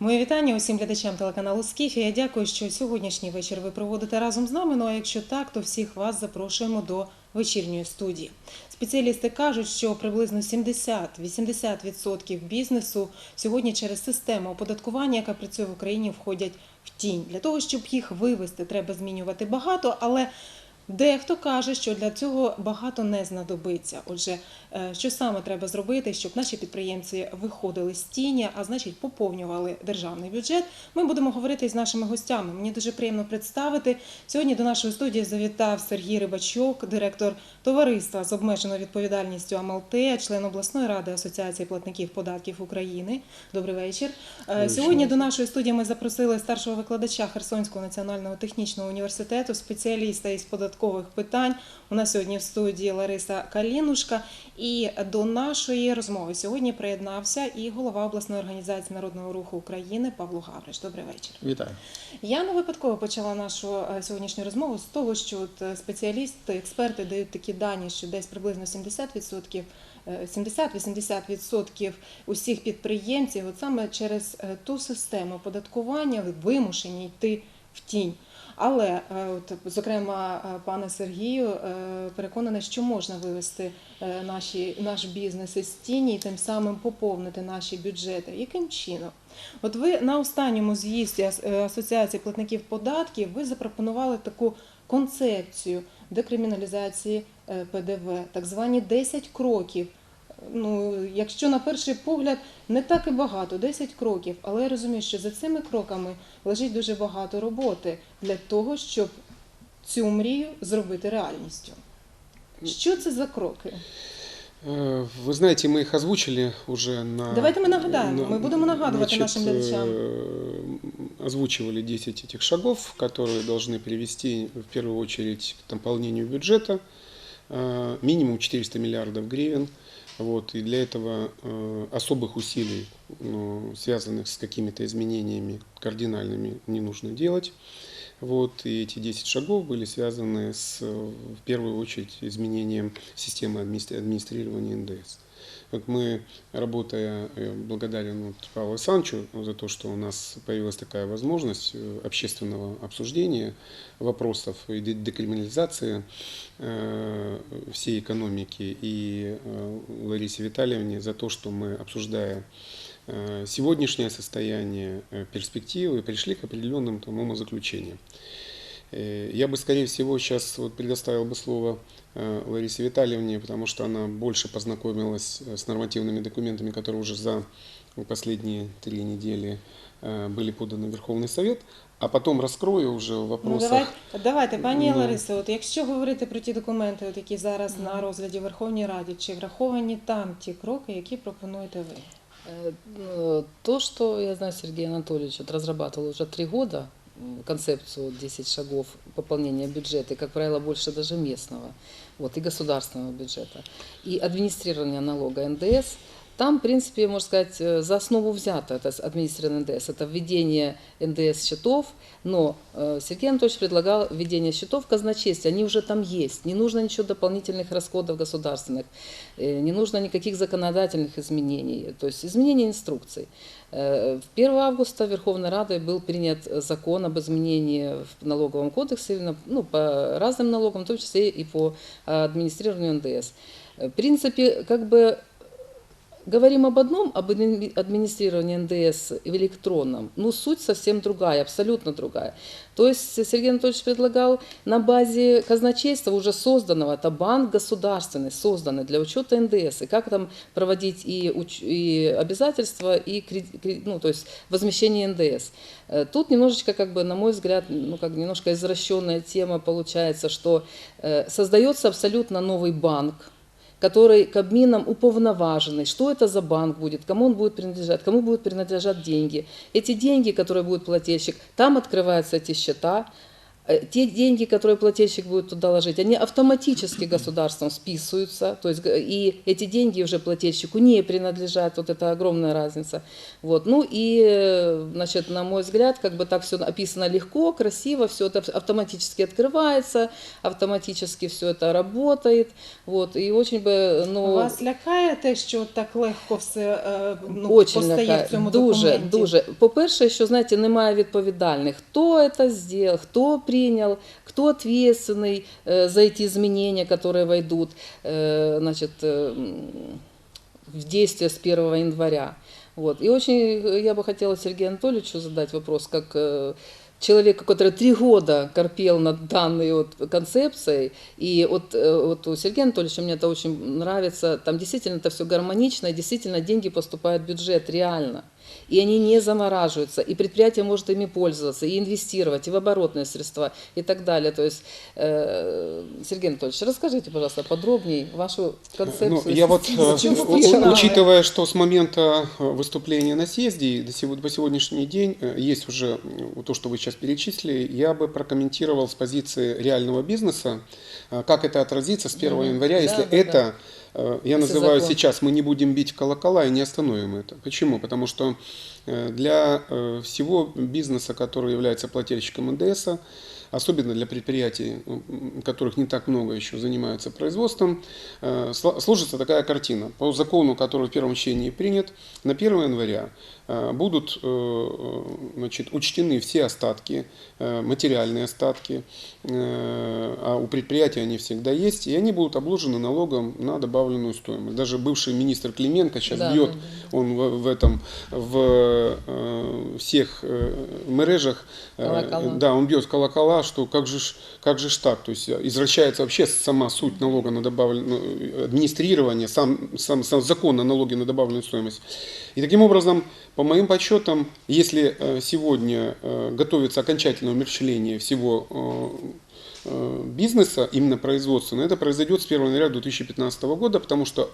Моє вітання усім глядачам телеканалу Скіфі. Я дякую, що сьогоднішній вечір ви проводите разом з нами. Ну а якщо так, то всіх вас запрошуємо до вечірньої студії. Спеціалісти кажуть, що приблизно 70-80% бізнесу сьогодні через систему оподаткування, яка працює в Україні, входять в тінь. Для того, щоб їх вивести, треба змінювати багато, але Дехто каже, що для цього багато не знадобиться. Отже, е, що саме треба зробити, щоб наші підприємці виходили з тіні, а значить поповнювали державний бюджет. Ми будемо говорити з нашими гостями. Мені дуже приємно представити. Сьогодні до нашої студії завітав Сергій Рибачок, директор товариства з обмеженою відповідальністю Амалтея, член обласної ради Асоціації платників податків України. Добрий вечір. Е, вечір. Сьогодні до нашої студії ми запросили старшого викладача Херсонського національного технічного університету, спеціаліста із податкових питань. У нас сьогодні в студії Лариса Калінушка. І до нашої розмови сьогодні приєднався і голова обласної організації народного руху України Павло Гавриш. Добрий вечір. Вітаю. Я не випадково почала нашу е, сьогоднішню розмову з того, що от е, спеціалісти, експерти дають такі дані, що десь приблизно 70%, е, 70-80% усіх підприємців, от саме через е, ту систему оподаткування вимушені йти в тінь. Але е, от, зокрема, е, пане Сергію, е, переконаний, що можна вивести наші, наш бізнес із тіні і тим самим поповнити наші бюджети. Яким чином? От ви на останньому з'їзді Ас- Асоціації платників податків ви запропонували таку концепцію декриміналізації ПДВ, так звані 10 кроків Ну, якщо на перший погляд не так і багато, 10 кроків, але я розумію, що за цими кроками лежить дуже багато роботи для того, щоб цю мрію зробити реальністю. Що це за кроки? Э, Вы знаете, мы их озвучили уже на... Давайте мы нагадаем, мы будем нагадывать нашим глядачам. э, Озвучивали 10 этих шагов, которые должны привести в первую очередь к наполнению бюджета, э, минимум 400 миллиардов гривен. Вот, и для этого э, особых усилий, ну, связанных с какими-то изменениями кардинальными, не нужно делать. Вот, и эти 10 шагов были связаны с, в первую очередь, изменением системы администри- администрирования НДС. Вот мы, работая, э, благодарен вот Павлу Александровичу за то, что у нас появилась такая возможность э, общественного обсуждения вопросов и де- декриминализации э, всей экономики и Ларисе Витальевне за то, что мы, обсуждая сегодняшнее состояние, перспективы, пришли к определенным там, умозаключениям. Э, Я бы, скорее всего, сейчас вот предоставил бы слово э, Ларисе Витальевне, потому что она больше познакомилась э, с нормативными документами, которые уже за последние три недели э, были поданы в Верховный Совет, а потом раскрою уже в Ну, вопросах. давайте, давайте, пані Ну. Ларисо, от якщо говорити про ті документи, от які зараз на розгляді в Верховній Раді, чи враховані там ті кроки, які пропонуєте ви? Э, э, То, что я знаю, Сергей Анатольевич вот разрабатывал уже три года м, концепцию 10 шагов пополнения бюджета, и, как правило, больше даже местного, вот, и государственного бюджета, и администрирование налога НДС, там, в принципе, можно сказать, э, за основу взято это администрирование НДС, это введение НДС-счетов, но э, Сергей Анатольевич предлагал введение счетов казначействе, они уже там есть, не нужно ничего дополнительных расходов государственных, э, не нужно никаких законодательных изменений, то есть изменение инструкций. Э, В 1 августа Верховной Радой был принят закон об изменении в налоговом кодексе ну, по разным налогам, в том числе и по администрированию НДС. В принципе, как бы говорим об одном, об адми- администрировании НДС в электронном, но суть совсем другая, абсолютно другая. То есть Сергей Анатольевич предлагал на базе казначейства уже созданного, это банк государственный, созданный для учета НДС, и как там проводить и, уч- и обязательства, и ну, то есть возмещение НДС. Э, Тут немножечко, как бы, на мой взгляд, ну, как немножко извращенная тема получается, что э, создается абсолютно новый банк, который Кабмином уповноваженный, что это за банк будет, кому он будет принадлежать, кому будут принадлежать деньги. Эти деньги, которые будет плательщик, там открываются эти счета, Те деньги, которые плательщик будет туда ложить, они автоматически государством списываются, то есть г- и эти деньги уже плательщику не принадлежат, вот это огромная разница. Вот. Ну и, э, значит, на мой взгляд, как бы так все описано легко, красиво, все это автоматически открывается, автоматически все это работает, вот, и очень бы, ну... Вас лякає те, що так легко все е, ну, Очень постає лякає. в цьому дуже, документі? дуже. По-перше, що знаєте, немає відповідальних. Хто це зробив, хто прийняв, хто ответственний е, за ці змінення, які войдут е, значит, е, м, в действие с 1 января. Вот. И очень э, я бы хотела Сергею Анатольевичу задать вопрос, как э, человеку, который три года корпел над данной вот концепцией, и вот, э, вот у Сергея Анатольевича мне это очень нравится, там действительно это все гармонично, и действительно деньги поступают в бюджет реально. И они не замораживаются, и предприятие может ими пользоваться, и инвестировать, и в оборотные средства, и так далее. То есть, э, Сергей Анатольевич, расскажите, пожалуйста, подробнее вашу концепцию. Ну, я вот, э, учитывая, что с момента э, выступления на съезде до сегодняшний день э, есть уже то, что вы сейчас перечислили, я бы прокомментировал с позиции реального бизнеса, как это отразится с 1 Мгм. января, если это, я Если называю закон. сейчас, мы не будем бить колокола и не остановим это. Почему? Потому что э, для э, всего бизнеса, который является плательщиком НДС, особенно для предприятий, которых не так много еще занимаются производством, э, сложится такая картина. По закону, который в первом чтении принят, на 1 января э, будут э, э, значит, учтены все остатки, э, материальные остатки, э, а у предприятия они всегда есть, и они будут обложены налогом на добавленную стоимость. Даже бывший министр Клименко сейчас Да, бьет, да, да. он в, в этом, в э, всех э, мережах, э, Колокола. да, он бьет колокола, что как же, как же так, то есть э, извращается вообще сама суть налога на добавленную, администрирование, сам, сам, сам закон о налоге на добавленную стоимость. И таким образом, по моим подсчетам, если э, сегодня э, готовится окончательное умерщвление всего э, бизнеса, именно производственного, это произойдет с 1 января 2015 года, потому что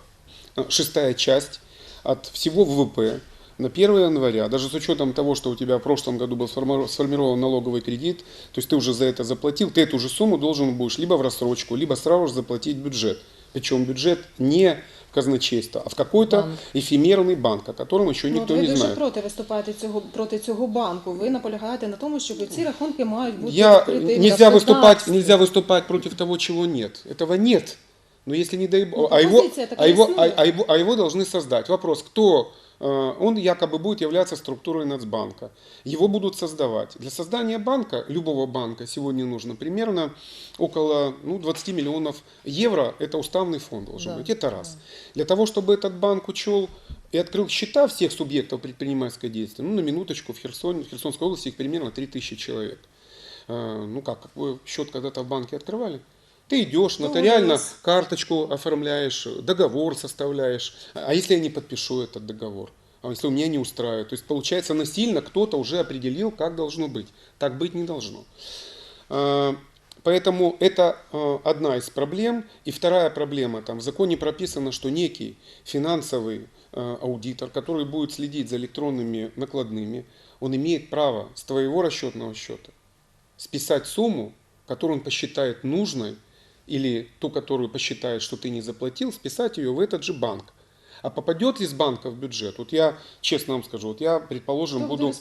шестая часть от всего ВВП на 1 января, даже с учетом того, что у тебя в прошлом году был сформи- сформирован налоговый кредит, то есть ты уже за это заплатил, ты эту же сумму должен будешь либо в рассрочку, либо сразу же заплатить бюджет. Причем бюджет не в казначейство, а в какой-то Банк. эфемерный банк, о котором еще Ну, от никто ви не дуже знает. проти виступаєте цього проти цього банку. Ви наполягаєте на тому, що ці рахунки мають бути Я відкриті в нельзя выступать, государстві. нельзя выступать против того, чего нет. Этого нет. Но если не дай Ну, бог, а его, позиция а такая его, а, сильная. а его, а его должны создать. Вопрос, кто? э, Он якобы будет являться структурой Нацбанка. Его будут создавать. Для создания банка, любого банка, сегодня нужно примерно около ну, 20 миллионов евро. Это уставный фонд должен Да, быть. Это раз. Для того, чтобы этот банк учел и открыл счета всех субъектов предпринимательской деятельности, ну, на минуточку, в, Херсоне, в Херсонской области их примерно 3000 человек. Э, Ну как, счет когда-то в банке открывали? Ты идешь, Ну, нотариально у нас- карточку оформляешь, договор составляешь. А если я не подпишу этот договор? А если у меня не устраивает? То есть получается насильно кто-то уже определил, как должно быть. Так быть не должно. Э, Поэтому это э, одна из проблем. И вторая проблема, там в законе прописано, что некий финансовый э, аудитор, который будет следить за электронными накладными, он имеет право с твоего расчетного счета списать сумму, которую он посчитает нужной, или ту, которую посчитает, что ты не заплатил, списать ее в этот же банк. А попадет с банка в бюджет? Вот я честно вам скажу, вот я, предположим, буде буду...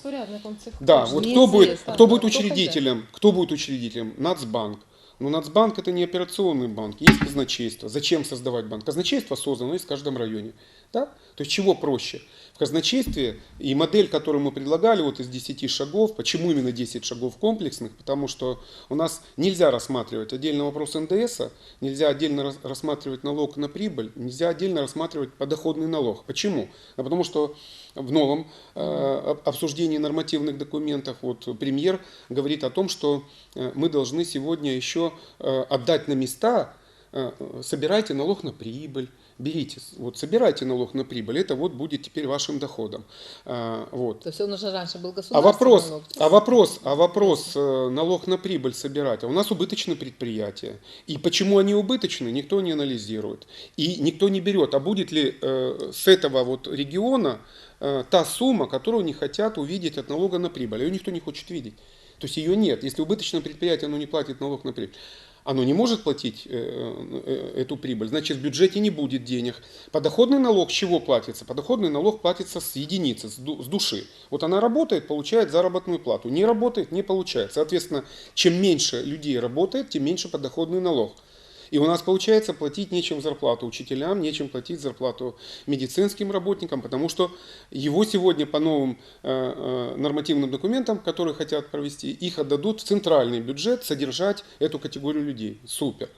Да, вот кто будет, кто будет Кто учредителем? Кто будет учредителем? Нацбанк. Но Нацбанк это не операционный банк, есть казначейство. Зачем создавать банк? Казначейство создано есть в каждом районе. Да? То есть чего проще? В казначействе и модель, которую мы предлагали вот из 10 шагов, почему именно 10 шагов комплексных? Потому что у нас нельзя рассматривать отдельно вопрос НДС, нельзя отдельно рас- рассматривать налог на прибыль, нельзя отдельно рассматривать подоходный налог. Почему? А потому что в новом э, об- обсуждении нормативных документов вот премьер говорит о том, что э, мы должны сегодня еще э, отдать на места, э, собирайте налог на прибыль, берите, вот собирайте налог на прибыль, это вот будет теперь вашим доходом. А, Вот. То есть он уже раньше был А государственный вопрос, налог. а вопрос, а вопрос, э, налог на прибыль собирать. А у нас убыточные предприятия. И почему они убыточные, никто не анализирует. И никто не берет, а будет ли э, с этого вот региона э, та сумма, которую не хотят увидеть от налога на прибыль. Ее никто не хочет видеть. То есть ее нет. Если убыточное предприятие оно не платит налог на прибыль, оно не может платить э, э, эту прибыль, значит в бюджете не будет денег. Подоходный налог чего платится? Подоходный налог платится с единицы, с души. Вот она работает, получает заработную плату. Не работает, не получает. Соответственно, чем меньше людей работает, тем меньше подоходный налог. И у нас получается платить нечем зарплату учителям, нечем платить зарплату медицинским работникам, потому что его сегодня по новым э, э, нормативным документам, которые хотят провести, их отдадут в центральный бюджет содержать эту категорию людей. Супер.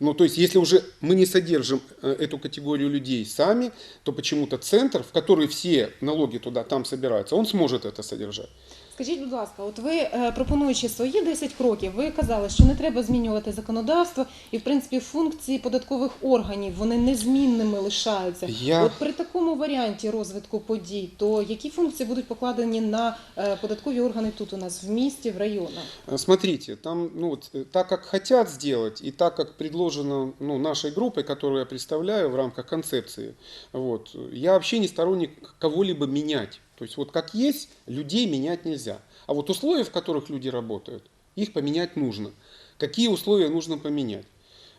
Ну, то есть, если уже мы не содержим э, эту категорию людей сами, то почему-то центр, в который все налоги туда там собираются, он сможет это содержать. Скажіть, будь ласка, от ви е, пропонуючи свої 10 кроків, ви казали, що не треба змінювати законодавство, і в принципі функції податкових органів вони незмінними лишаються. Я- От при такому варіанті розвитку подій, то які функції будуть покладені на е, податкові органи тут у нас в місті, в районах? Э, Смотрите, там, ну, вот, э, так как хотят сделать и так как предложено ну, нашей группой, которую я представляю в рамках концепции, вот, э, я вообще не сторонник кого-либо менять. То есть вот как есть, людей менять нельзя. А вот условия, в которых люди работают, их поменять нужно. Какие условия нужно поменять?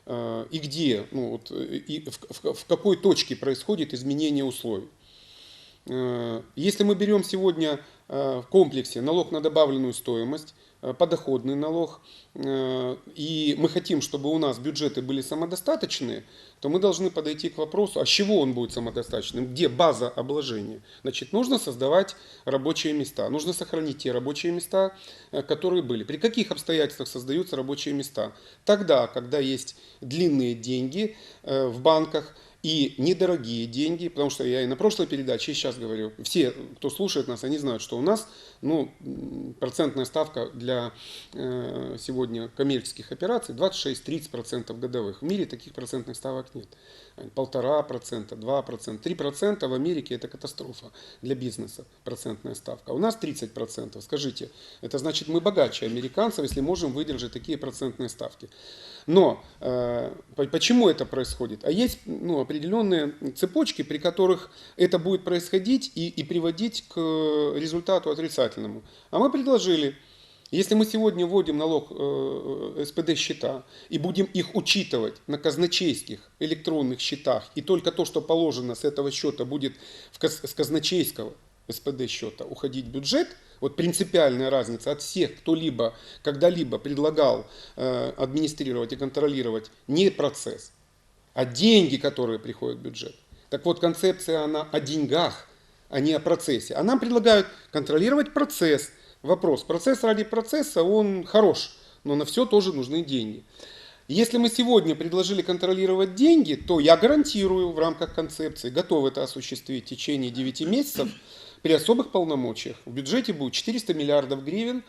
Э, И где, ну, вот, и в, в- в какой точке происходит изменение условий? Э, Если мы берем сегодня э, в комплексе налог на добавленную стоимость, подоходный налог, э, и мы хотим, чтобы у нас бюджеты были самодостаточные, то мы должны подойти к вопросу, а с чего он будет самодостаточным, где база обложения. Значит, нужно создавать рабочие места, нужно сохранить те рабочие места, э, которые были. При каких обстоятельствах создаются рабочие места? Тогда, когда есть длинные деньги э, в банках, и недорогие деньги, потому что я и на прошлой передаче, и сейчас говорю, все, кто слушает нас, они знают, что у нас ну, процентная ставка для э, сегодня коммерческих операций 26-30% годовых. В мире таких процентных ставок нет. Полтора процента, два процента, три процента в Америке это катастрофа для бизнеса, процентная ставка. У нас 30 процентов. Скажите, это значит мы богаче американцев, если можем выдержать такие процентные ставки. Но э, по- почему это происходит? А есть ну, определенные цепочки, при которых это будет происходить и, и приводить к результату отрицательному. А мы предложили, если мы сегодня вводим налог э, СПД-счета и будем их учитывать на казначейских электронных счетах, и только то, что положено с этого счета будет в каз- с казначейского СПД-счета уходить в бюджет, вот принципиальная разница от всех, кто-либо когда-либо предлагал э, администрировать и контролировать не процесс, а деньги, которые приходят в бюджет. Так вот, концепция, она о деньгах, а не о процессе. А нам предлагают контролировать процесс. Вопрос, процесс ради процесса, он хорош, но на все тоже нужны деньги. Если мы сегодня предложили контролировать деньги, то я гарантирую в рамках концепции, готов это осуществить в течение 9 месяцев, при особых полномочиях в бюджете будет 400 миллиардов гривен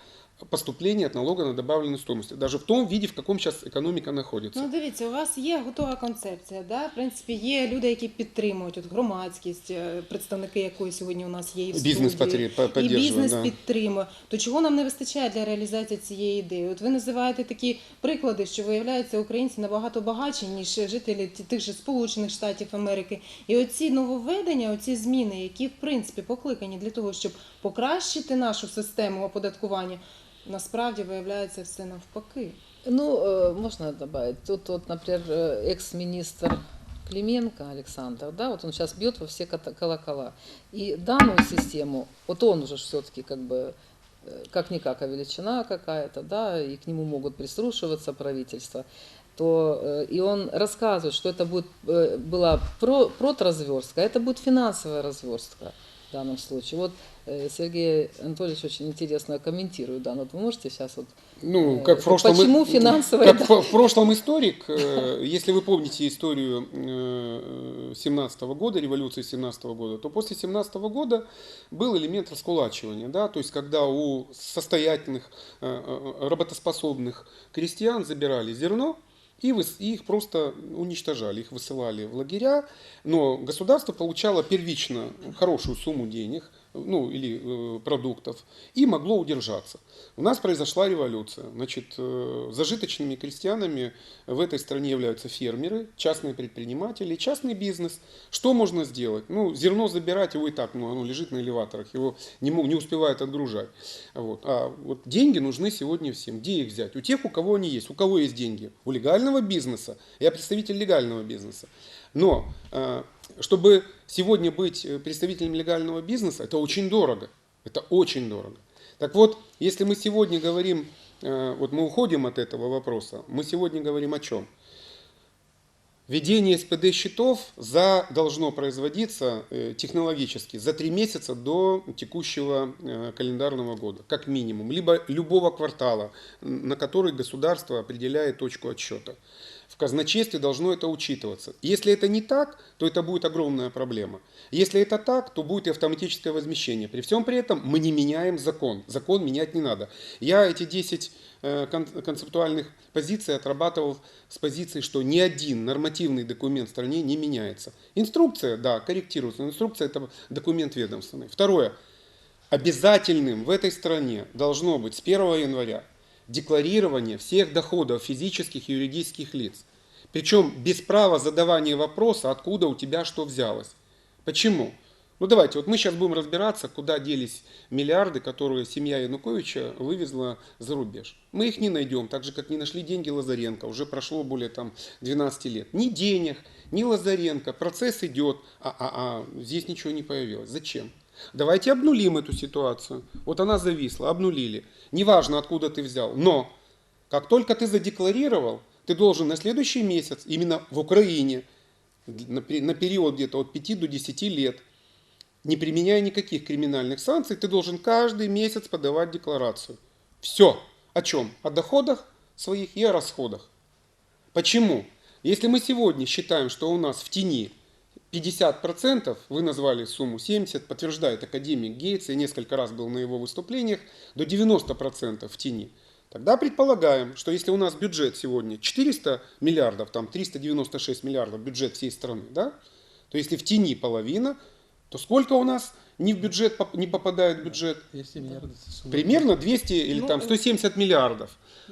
поступления от налога на добавленную стоимость. Даже в том виде, в каком сейчас экономика находится. Ну, дивіться, у вас є готова концепція. Да? В принципі, є люди, які підтримують от громадськість, е, представники якої сьогодні у нас є і в Бізнес студії, по- і бізнес да. підтримує. То чого нам не вистачає для реалізації цієї ідеї? От ви називаєте такі приклади, що виявляється українці набагато багатші, ніж жителі тих же Сполучених Штатів Америки. І оці нововведення, оці зміни, які в принципі покликані для того, щоб покращити нашу систему оподаткування, насправді виявляється все навпаки. Ну, можно добавить. Тут вот, например, экс-министр Клименко Александр, да, вот он сейчас бьет во все колокола. И данную систему, вот он уже все-таки как бы как-никак а величина какая-то, да, и к нему могут прислушиваться правительство, то и он рассказывает, что это будет, э, была про, продразверстка, а это будет финансовая разверстка в данном случае. Вот э, Сергей Анатольевич очень интересно комментирует, да, вот вы можете сейчас вот Ну, Э, как в прошлом... почему финансовая, Как да. в, прошлом историк, э, если вы помните историю 17 года, революции 17 года, то после 17 года был элемент раскулачивания, да, то есть когда у состоятельных, работоспособных крестьян забирали зерно, и выс- и их просто уничтожали, их высылали в лагеря, но государство получало первично хорошую сумму денег, ну, или э, продуктов, и могло удержаться. У нас произошла революция. Значит, э, зажиточными крестьянами в этой стране являются фермеры, частные предприниматели, частный бизнес. Что можно сделать? Ну, зерно забирать, его и так, ну, оно лежит на элеваторах, его не, не успевают отгружать. Вот. А вот деньги нужны сегодня всем. Где их взять? У тех, у кого они есть. У кого есть деньги? У легального бизнеса. Я представитель легального бизнеса. Но э, чтобы сегодня быть э, представителем легального бизнеса, это очень дорого. Это очень дорого. Так вот, если мы сегодня говорим, э, вот мы уходим от этого вопроса, мы сегодня говорим о чем? Введение СПД-счетов за, должно производиться э, технологически за три месяца до текущего календарного года, как минимум, либо любого квартала, на который государство определяет точку отсчета. В казначействе должно это учитываться. Если это не так, то это будет огромная проблема. Если это так, то будет и автоматическое возмещение. При всем при этом мы не меняем закон. Закон менять не надо. Я эти 10 э, кон- концептуальных позиций отрабатывал с позиции, что ни один нормативный документ в стране не меняется. Инструкция, да, корректируется. Инструкция – это документ ведомственный. Второе. Обязательным в этой стране должно быть с 1 января декларирование всех доходов физических и юридических лиц. Причем без права задавания вопроса, откуда у тебя что взялось. Почему? Ну давайте, вот мы сейчас будем разбираться, куда делись миллиарды, которые семья Януковича вывезла за рубеж. Мы их не найдем, так же, как не нашли деньги Лазаренко. Уже прошло более там, 12 лет. Ни денег, ни Лазаренко. Процесс идет, а, а, а здесь ничего не появилось. Зачем? Давайте обнулим эту ситуацию. Вот она зависла, обнулили. Неважно, откуда ты взял. Но, как только ты задекларировал, ты должен на следующий месяц, именно в Украине, на пе- на период где-то от 5 до 10 лет, не применяя никаких криминальных санкций, ты должен каждый месяц подавать декларацию. Все. О чем? О доходах своих и о расходах. Почему? Если мы сегодня считаем, что у нас в тени 50%, вы назвали сумму 70, подтверждает академик Гейтс, я несколько раз был на его выступлениях, до 90% в тени. Тогда предполагаем, что если у нас бюджет сегодня 400 миллиардов, там 396 миллиардов бюджет всей страны, да, то если в тени половина, то сколько у нас не в бюджет не попадает в бюджет? 200 миллиардов. Примерно 200 или Ну, там 170 миллиардов.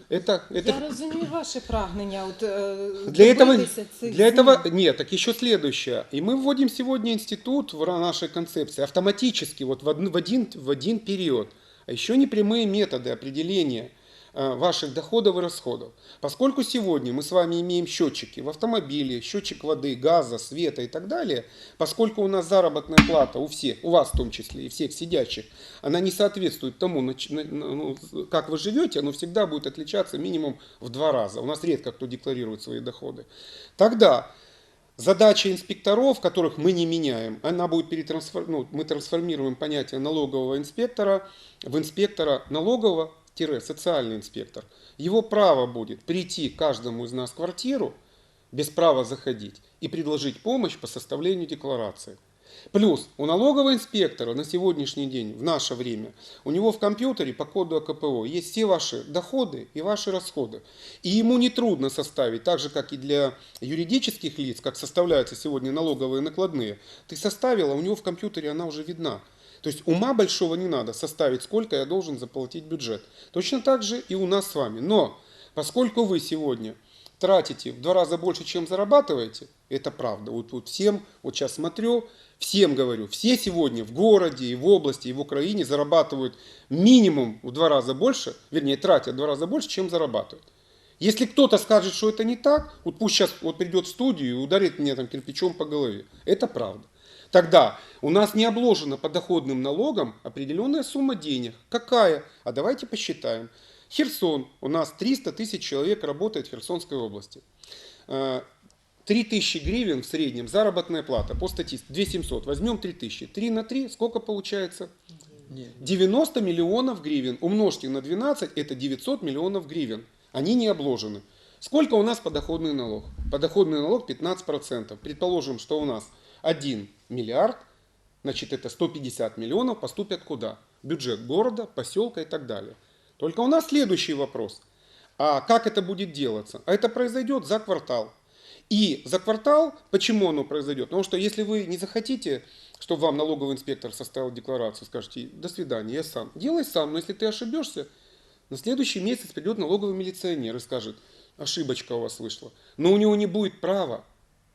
Это, это Я розумію ваше прагнення. От, е, Для этого, цих для этого нет, так еще следующее. И мы вводим сегодня институт в нашей концепции автоматически, вот в один, в один, в один период. А еще не прямые методы определения э, ваших доходов и расходов. Поскольку сегодня мы с вами имеем счетчики в автомобиле, счетчик воды, газа, света и так далее, поскольку у нас заработная плата у всех, у вас в том числе и всех сидящих, она не соответствует тому, ну, как вы живете, оно всегда будет отличаться минимум в два раза. У нас редко кто декларирует свои доходы. Тогда задача инспекторов, которых мы не меняем, она будет перетрансфор... ну, мы трансформируем понятие налогового инспектора в инспектора налогового социальный инспектор. Его право будет прийти каждому из нас в квартиру без права заходить и предложить помощь по составлению декларации. Плюс у налогового инспектора на сегодняшний день, в наше время, у него в компьютере по коду АКПО есть все ваши доходы и ваши расходы. И ему нетрудно составить, так же как и для юридических лиц, как составляются сегодня налоговые накладные. Ты составил, а у него в компьютере она уже видна. То есть ума большого не надо составить, сколько я должен заплатить бюджет. Точно так же и у нас с вами. Но поскольку вы сегодня тратите в два раза больше, чем зарабатываете, это правда. Вот, вот всем, вот сейчас смотрю, всем говорю, все сегодня в городе, и в области, и в Украине зарабатывают минимум в два раза больше, вернее, тратят в два раза больше, чем зарабатывают. Если кто-то скажет, что это не так, вот пусть сейчас вот придет в студию и ударит меня там кирпичом по голове. Это правда. Тогда у нас не обложена подоходным налогом определенная сумма денег. Какая? А давайте посчитаем. Херсон. У нас 300 тысяч человек работает в Херсонской области. Э, 3000 гривен в среднем заработная плата по статистике. 2700. Возьмем 3000. 3 на 3 сколько получается? Ні. 90 миллионов гривен. Умножьте на 12, это 900 миллионов гривен. Они не обложены. Сколько у нас подоходный налог? Подоходный налог 15%. Предположим, что у нас 1 миллиард, значит это 150 миллионов поступят куда? Бюджет города, поселка и так далее. Только у нас следующий вопрос. А как это будет делаться? А это произойдет за квартал. И за квартал, почему оно произойдет? Потому что если вы не захотите, чтобы вам налоговый инспектор составил декларацию, скажете, до свидания, я сам. Делай сам, но если ты ошибешься, на следующий месяц придет налоговый милиционер и скажет, ошибочка у вас вышла. Но у него не будет права,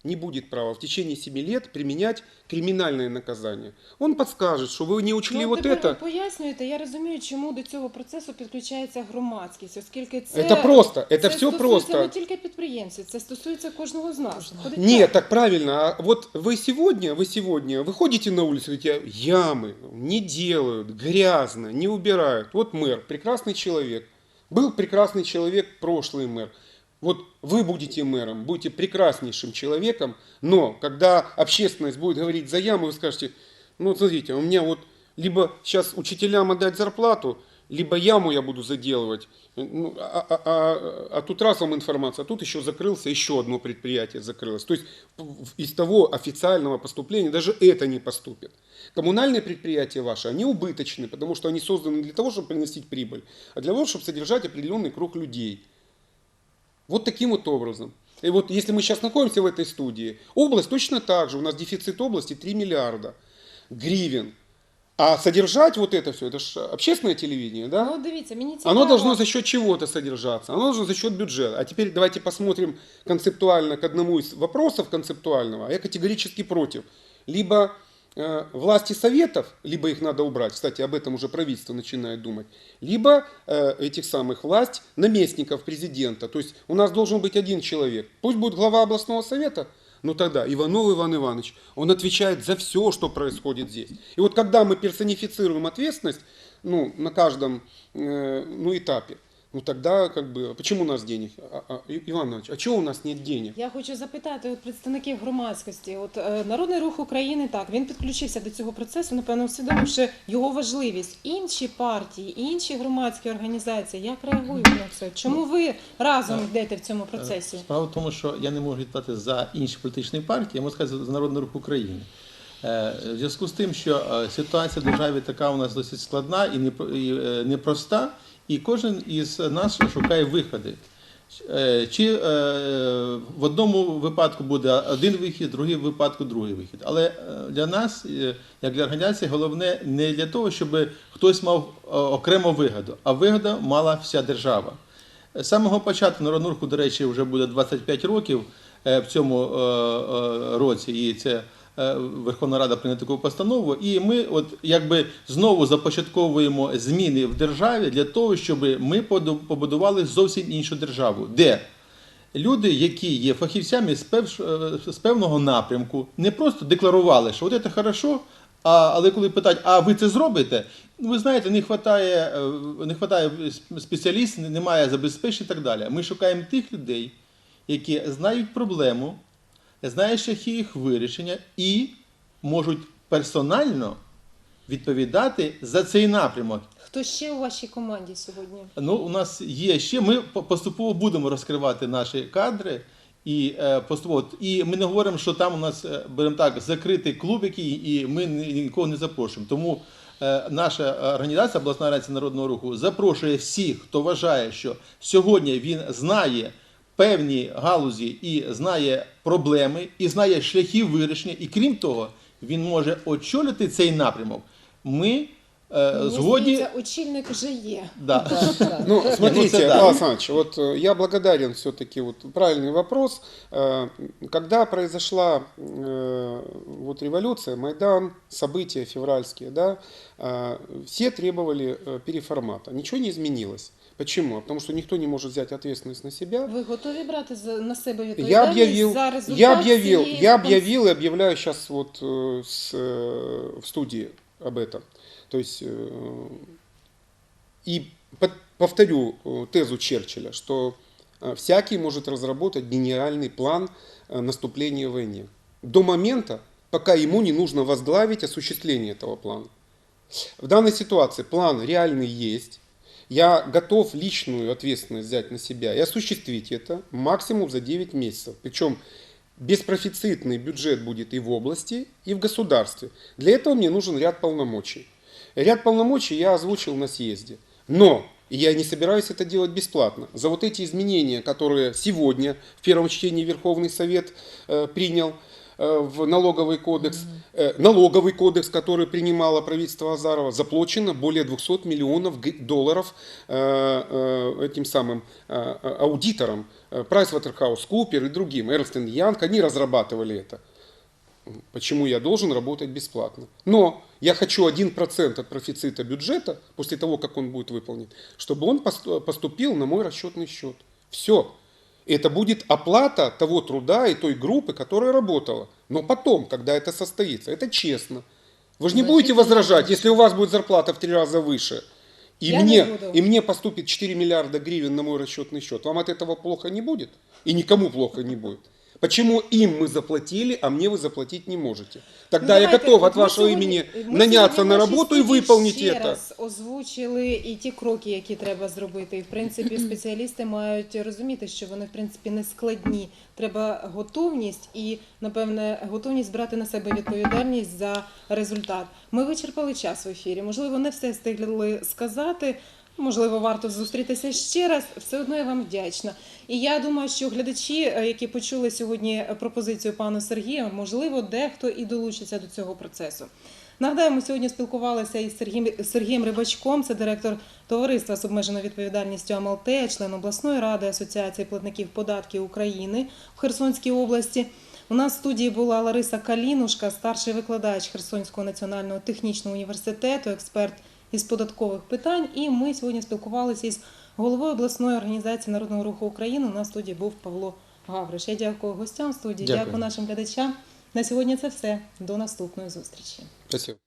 не будет права в течение 7 лет применять криминальное наказание. Он подскажет, что вы не учли Ну, вот тепер ви это. пояснюєте, я розумію, чому до цього процесу підключається громадськість, оскільки це Это просто, это це все стосується просто. не тільки підприємців, це стосується кожного з нас. Виходить Нет, так правильно. А вот вы сегодня, вы сегодня выходите на улицу, говорите, ямы не делают, грязно, не убирают. Вот мэр, прекрасный человек. Был прекрасный человек, прошлый мэр. Вот вы будете мэром, будете прекраснейшим человеком, но когда общественность будет говорить за яму, вы скажете, ну вот смотрите, у меня вот либо сейчас учителям отдать зарплату, либо яму я буду заделывать. Ну, а, а- а- а тут раз вам информация, а тут еще закрылся, еще одно предприятие закрылось. То есть из того официального поступления даже это не поступит. Коммунальные предприятия ваши, они убыточны, потому что они созданы для того, чтобы приносить прибыль, а для того, чтобы содержать определенный круг людей. Вот таким вот образом. И вот если мы сейчас находимся в этой студии, область точно так же, у нас дефицит области 3 миллиарда гривен. А содержать вот это все, это же общественное телевидение, да? Ну, дивіться, мені цікаво. Оно должно за счет чего-то содержаться, оно должно за счет бюджета. А теперь давайте посмотрим концептуально к одному из вопросов концептуального. А Я категорически против. Либо э, власти советов, либо их надо убрать, кстати, об этом уже правительство начинает думать, либо э, этих самых власть наместников президента. То есть у нас должен быть один человек. Пусть будет глава областного совета, но тогда Иванов Иван Иванович, он отвечает за все, что происходит здесь. И вот когда мы персонифицируем ответственность, ну, на каждом э, ну, этапе, ну тогда как бы, почему у нас денег? А, а, Иван Иванович, а чего у нас нет денег? Я хочу запитати от представників громадськості. От е, Народний рух України так він підключився до цього процесу, напевно, усвідомивши його важливість. Інші партії, інші громадські організації, як реагують на це? Чому ви разом йдете в цьому процесі? Справа в тому, що я не можу відповідати за інші політичні партії, я можу сказати за Народний рух України. Е, В зв'язку з тим, що е, ситуація в державі така у нас досить складна і непро- і, е, непроста, і кожен із нас шукає виходи. Е, Чи е, в одному випадку буде один вихід, в другий випадку другий вихід. Але е, для нас, як для організації, головне не для того, щоб хтось мав окрему вигоду, а вигода мала вся держава. З самого початку Народного руху, до речі, вже буде 25 років в цьому році, і це Верховна Рада прийняла таку постанову. І ми, от якби знову започатковуємо зміни в державі для того, щоб ми побудували зовсім іншу державу, де люди, які є фахівцями е, з певного напрямку, не просто декларували, що от це хорошо. А, але коли питають, а ви це зробите? Ну, ви знаєте, не вистачає, не хватає спеціалістів, немає забезпечень і так далі. Ми шукаємо тих людей, які знають проблему, знають шляхи їх вирішення і можуть персонально відповідати за цей напрямок. Хто ще у вашій команді сьогодні? Ну, у нас є ще. Ми поступово будемо розкривати наші кадри. І е, поступово. І ми не говоримо, що там у нас е, беремо так закритий клуб, який і ми нікого не запрошуємо. Тому е, наша організація, обласна організація народного руху, запрошує всіх, хто вважає, що сьогодні він знає певні галузі і знає проблеми, і знає шляхи вирішення. І крім того, він може очолити цей напрямок. Ми е, Мені згодні. здається, очільник вже є. Да. Ну, смотрите, это да. Павел Александрович, вот э, я благодарен все-таки, вот правильный вопрос. Э, Когда произошла э, вот революция, Майдан, события февральские, да, э, все требовали э, переформата. Ничего не изменилось. Почему? Потому что никто не может взять ответственность на себя. Ви готові брати за- на себе Я відповідальність объявил, за результат я объявил, цієї я конс- объявил и объявляю сейчас вот э, с, э, в студии об этом. То есть э, и под- повторю э, тезу Черчилля, что э, всякий может разработать гениальный план э, наступления в войне до момента, пока ему не нужно возглавить осуществление этого плана. В данной ситуации план реальный есть. я готов личную ответственность взять на себя и осуществить это максимум за 9 месяцев. Причем беспрофицитный бюджет будет и в области, и в государстве. Для этого мне нужен ряд полномочий. Ряд полномочий я озвучил на съезде. Но я не собираюсь это делать бесплатно. За вот эти изменения, которые сегодня в первом чтении Верховный Совет э, принял в налоговый кодекс, э, налоговый кодекс, который принимало правительство Азарова, заплачено более 200 миллионов долларов э, э, этим самым э, э, аудиторам, э, PricewaterhouseCoopers и другим, Ernst Young, они разрабатывали это. Почему я должен работать бесплатно? Но я хочу 1% от профицита бюджета, после того, как он будет выполнен, чтобы он посту- поступил на мой расчетный счет. Все. Это будет оплата того труда и той группы, которая работала. Но потом, когда это состоится, это честно. Вы же не будете возражать, если у вас будет зарплата в три раза выше, и, Я мне, и мне поступит 4 миллиарда гривен на мой расчетный счет. Вам от этого плохо не будет? И никому плохо не будет. Почему им мы заплатили, а мне вы заплатить не можете? Тогда Ну, я давайте, готов от ми вашего сьогодні- имени ми наняться сьогодні на в нашій работу и студії выполнить ще это. раз озвучили і ті кроки, які треба зробити. І в принципі, спеціалісти мають розуміти, що вони в принципі не складні. Треба готовність і, напевне, готовність брати на себе відповідальність за результат. Ми вичерпали час в ефірі. Можливо, не все встигли сказати. Можливо, варто зустрітися ще раз. Все одно я вам вдячна. І я думаю, що глядачі, е, які почули сьогодні пропозицію пана Сергія, можливо, дехто і долучиться до цього процесу. Нагадаю, ми сьогодні спілкувалися із Сергієм, Сергієм Рибачком, це директор товариства з обмеженою відповідальністю Амалтея, член обласної ради Асоціації платників податків України в Херсонській області. У нас в студії була Лариса Калінушка, старший викладач Херсонського національного технічного університету, експерт із податкових питань. І ми сьогодні спілкувалися із головою обласної організації Народного руху України. У нас в студії був Павло Гавриш. Я дякую гостям студії, Дякую. дякую нашим глядачам. На сьогодні це все. До наступної зустрічі. Спасибо.